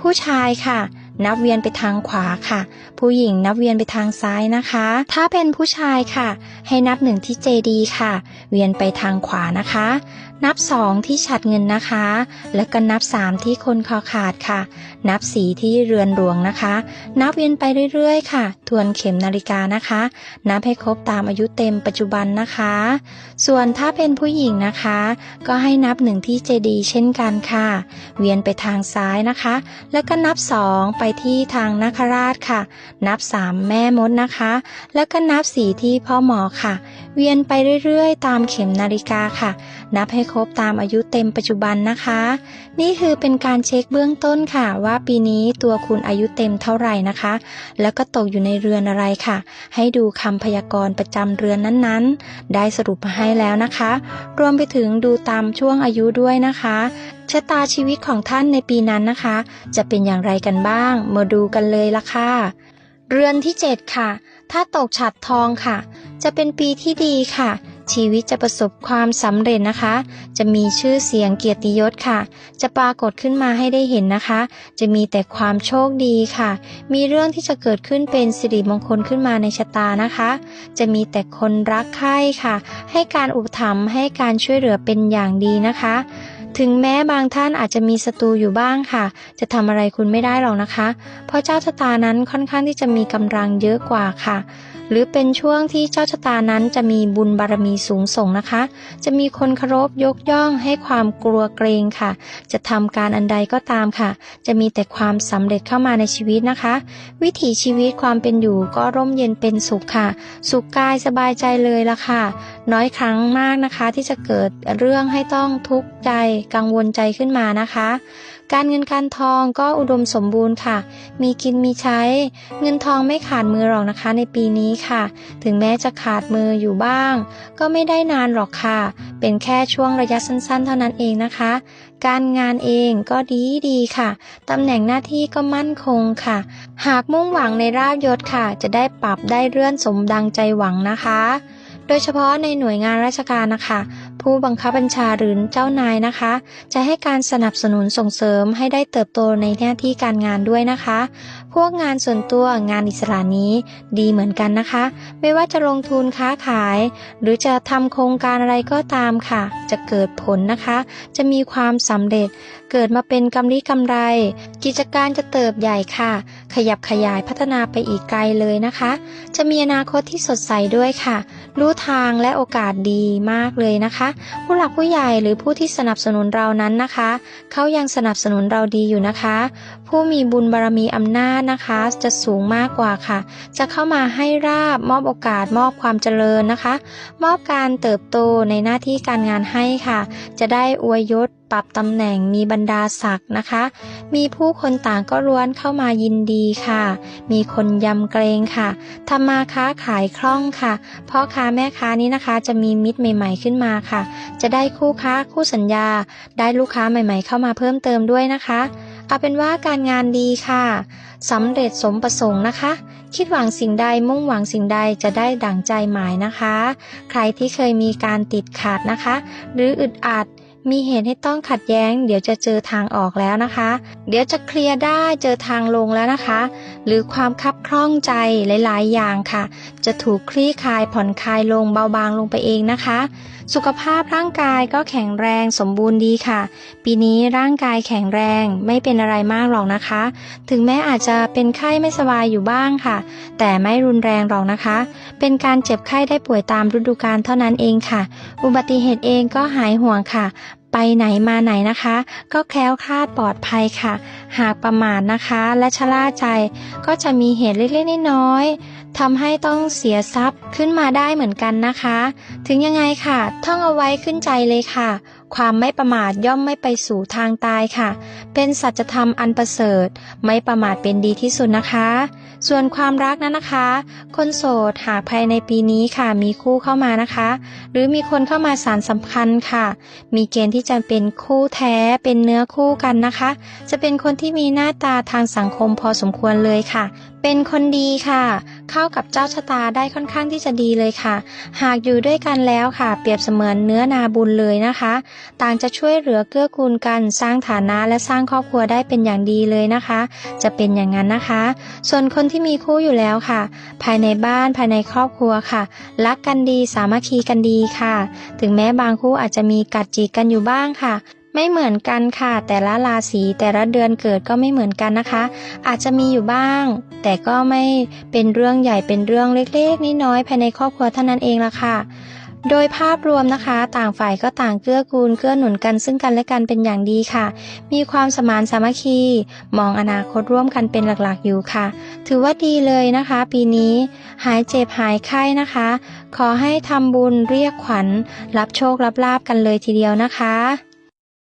ผู้ชายค่ะ นับเวียนไปทางขวาค่ะ ผู้หญิงนับเวียนไปทางซ้ายนะคะ ถ้าเป็นผู้ชายค่ะ ให้นับหนึ่งที่เจดีค่ะ เวียนไปทางขวานะคะ นับสองที่ฉัดเงินนะคะ แล้วก็นับสามที่คนคอขาดค่ะ นับสีที่เรือนหลวงนะคะ นับเวียนไปเรื่อยๆ ค่ะ ทวนเข็มนาฬิกานะคะ นับให้ครบตามอายุเต็มปัจจุบันนะคะ ส่วนถ้าเป็นผู้หญิงนะคะ ก็ให้นับหนึ่งที่เจดีย์เช่นกันค่ะ เวียนไปทางซ้ายนะคะ แล้วก็นับสองไปที่ทางนาคราชค่ะ นับสามแม่มดนะคะ แล้วก็นับสี่ที่พ่อหมอค่ะ เวียนไปเรื่อยๆ ตามเข็มนาฬิกาค่ะ นับให้ครบตามอายุเต็มปัจจุบันนะคะ นี่คือเป็นการเช็คเบื้องต้นค่ะ ว่าปีนี้ตัวคุณอายุเต็มเท่าไหร่นะคะ แล้วก็ตกอยู่ในเรือนอะไรค่ะ ให้ดูคำพยากรณ์ประจำเรือนนั้นๆ ได้สรุปมาให้แล้วนะคะ รวมไปถึงดูตามช่วงอายุด้วยนะคะชะตาชีวิตของท่านในปีนั้นนะคะ จะเป็นอย่างไรกันบ้าง มาดูกันเลยละค่ะ เรือนที่ 7 ค่ะ ถ้าตกฉัดทองค่ะ จะเป็นปีที่ดีค่ะ ชีวิตจะประสบความสำเร็จนะคะ จะมีชื่อเสียงเกียรติยศค่ะ จะปรากฏขึ้นมาให้ได้เห็นนะคะ จะมีแต่ความโชคดีค่ะ มีเรื่องที่จะเกิดขึ้นเป็นสิริมงคลขึ้นมาในชะตานะคะ จะมีแต่คนรักใคร่ค่ะ ให้การอุปถัมภ์ให้การช่วยเหลือเป็นอย่างดีนะคะถึงแม้บางท่านอาจจะมีศัตรูอยู่บ้างค่ะ จะทำอะไรคุณไม่ได้หรอกนะคะ เพราะเจ้าชะตานั้นค่อนข้างที่จะมีกำลังเยอะกว่าค่ะ หรือเป็นช่วงที่เจ้าชะตานั้นจะมีบุญบารมีสูงส่งนะคะ จะมีคนเคารพยกย่องให้ความกลัวเกรงค่ะ จะทำการอันใดก็ตามค่ะ จะมีแต่ความสำเร็จเข้ามาในชีวิตนะคะ วิถีชีวิตความเป็นอยู่ก็ร่มเย็นเป็นสุขค่ะ สุขกายสบายใจเลยละค่ะ น้อยครั้งมากนะคะ ที่จะเกิดเรื่องให้ต้องทุกข์ใจกังวลใจขึ้นมานะคะ การเงินการทองก็อุดมสมบูรณ์ค่ะ มีกินมีใช้ เงินทองไม่ขาดมือหรอกนะคะในปีนี้ค่ะ ถึงแม้จะขาดมืออยู่บ้าง ก็ไม่ได้นานหรอกค่ะ เป็นแค่ช่วงระยะสั้น ๆ เท่านั้นเองนะคะ การงานเองก็ดีดีค่ะตำแหน่งหน้าที่ก็มั่นคงค่ะ หากมุ่งหวังในราบยศค่ะ จะได้ปรับได้เลื่อนสมดังใจหวังนะคะ โดยเฉพาะในหน่วยงานราชการนะคะ ผู้บังคับบัญชาหรือเจ้านายนะคะ จะให้การสนับสนุนส่งเสริมให้ได้เติบโตในหน้าที่การงานด้วยนะคะ พวกงานส่วนตัวงานอิสระนี้ดีเหมือนกันนะคะ ไม่ว่าจะลงทุนค้าขาย หรือจะทำโครงการอะไรก็ตามค่ะ จะเกิดผลนะคะ จะมีความสำเร็จ เกิดมาเป็นกำไรกำไรกิจการจะเติบใหญ่ค่ะ ขยับขยายพัฒนาไปอีกไกลเลยนะคะ จะมีอนาคตที่สดใสด้วยค่ะ รู้ทางและโอกาสดีมากเลยนะคะ ผู้หลักผู้ใหญ่หรือผู้ที่สนับสนุนเรานั้นนะคะ เขายังสนับสนุนเราดีอยู่นะคะ ผู้มีบุญบารมีอำนาจนะคะ จะสูงมากกว่าค่ะ จะเข้ามาให้ราบมอบโอกาสมอบความเจริญนะคะ มอบการเติบโตในหน้าที่การงานให้ค่ะ จะได้อวยยศ ปรับตำแหน่งมีบรรดาศักดิ์นะคะ มีผู้คนต่างก็ล้วนเข้ามายินดีค่ะ มีคนยำเกรงค่ะทำมาค้าขายคล่องค่ะพ่อค้าแม่ค้านี้นะคะ จะมีมิตรใหม่ ๆขึ้นมาค่ะ จะได้คู่ค้าคู่สัญญา ได้ลูกค้าใหม่ ๆ เข้ามาเพิ่มเติมด้วยนะคะเอาเป็นว่าการงานดีค่ะสำเร็จสมประสงค์นะคะ คิดหวังสิ่งใดมุ่งหวังสิ่งใดจะได้ดั่งใจหมายนะคะ ใครที่เคยมีการติดขัดนะคะ หรืออึดอัด มีเหตุให้ต้องขัดแย้ง เดี๋ยวจะเจอทางออกแล้วนะคะ เดี๋ยวจะเคลียร์ได้เจอทางลงแล้วนะคะ หรือความคับคล่องใจหลาย ๆ อย่างค่ะ จะถูกคลี่คลายผ่อนคลายลงเบาบางลงไปเองนะคะ สุขภาพร่างกายก็แข็งแรงสมบูรณ์ดีค่ะ ปีนี้ร่างกายแข็งแรงไม่เป็นอะไรมากหรอกนะคะ ถึงแม้อาจจะเป็นไข้ไม่สบายอยู่บ้างค่ะ แต่ไม่รุนแรงหรอกนะคะ เป็นการเจ็บไข้ได้ป่วยตามฤดูกาลเท่านั้นเองค่ะ อุบัติเหตุเองก็หายห่วงค่ะ ไปไหนมาไหนนะคะ ก็แคล้วคลาดปลอดภัยค่ะ หากประมาทนะคะ และชะล่าใจ ก็จะมีเหตุเล็กๆน้อยๆทำให้ต้องเสียทรัพย์ขึ้นมาได้เหมือนกันนะคะ ถึงยังไงค่ะ ท่องเอาไว้ขึ้นใจเลยค่ะ ความไม่ประมาทย่อมไม่ไปสู่ทางตายค่ะ เป็นสัจธรรมอันประเสริฐ ไม่ประมาทเป็นดีที่สุดนะคะ ส่วนความรักนั้นนะคะ คนโสดหากภายในปีนี้ค่ะมีคู่เข้ามานะคะ หรือมีคนเข้ามาสารสัมพันธ์ค่ะ มีเกณฑ์ที่จะเป็นคู่แท้เป็นเนื้อคู่กันนะคะ จะเป็นคนที่มีหน้าตาทางสังคมพอสมควรเลยค่ะ เป็นคนดีค่ะ เข้ากับเจ้าชะตาได้ค่อนข้างที่จะดีเลยค่ะ หากอยู่ด้วยกันแล้วค่ะ เปรียบเสมือนเนื้อนาบุญเลยนะคะต่างจะช่วยเหลือเกื้อกูลกัน สร้างฐานะและสร้างครอบครัวได้เป็นอย่างดีเลยนะคะ จะเป็นอย่างนั้นนะคะ ส่วนคนที่มีคู่อยู่แล้วค่ะ ภายในบ้านภายในครอบครัวค่ะ รักกันดีสามัคคีกันดีค่ะ ถึงแม้บางคู่อาจจะมีกัดจีกันอยู่บ้างค่ะไม่เหมือนกันค่ะ แต่ละราศีแต่ละเดือนเกิดก็ไม่เหมือนกันนะคะ อาจจะมีอยู่บ้าง แต่ก็ไม่เป็นเรื่องใหญ่เป็นเรื่องเล็กๆน้อยๆภายในครอบครัวเท่านั้นเองละค่ะ โดยภาพรวมนะคะ ต่างฝ่ายก็ต่างเกื้อกูลเกื้อหนุนกันซึ่งกันและกันเป็นอย่างดีค่ะ มีความสมานสามัคคี มองอนาคตร่วมกันเป็นหลักๆอยู่ค่ะ ถือว่าดีเลยนะคะ ปีนี้ หายเจ็บหายไข้นะคะ ขอให้ทำบุญเรียกขวัญ รับโชครับลาบกันเลยทีเดียวนะคะ